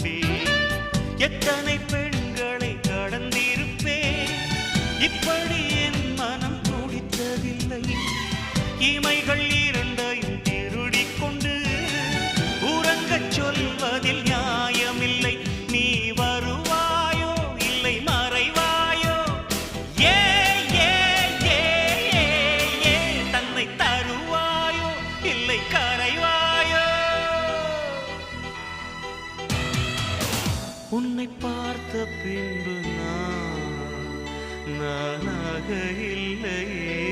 கண்டேன் எத்தனை பெண்களை கடந்திருப்பேன்? இப்படி என் மனம் துடித்ததில்லை. இமைகள் இரண்டையும் திருடிக் கொண்டு உறங்கச் சொல்வதில் நியாயமில்லை. நீ வருவாயோ இல்லை மறைவாயோ? ஏ ஏ ஏ ஏ தன்னை தருவாயோ இல்லை கரைவாயோ உன்னை பார்த்த பின்பு நான் நானாக இல்லையே.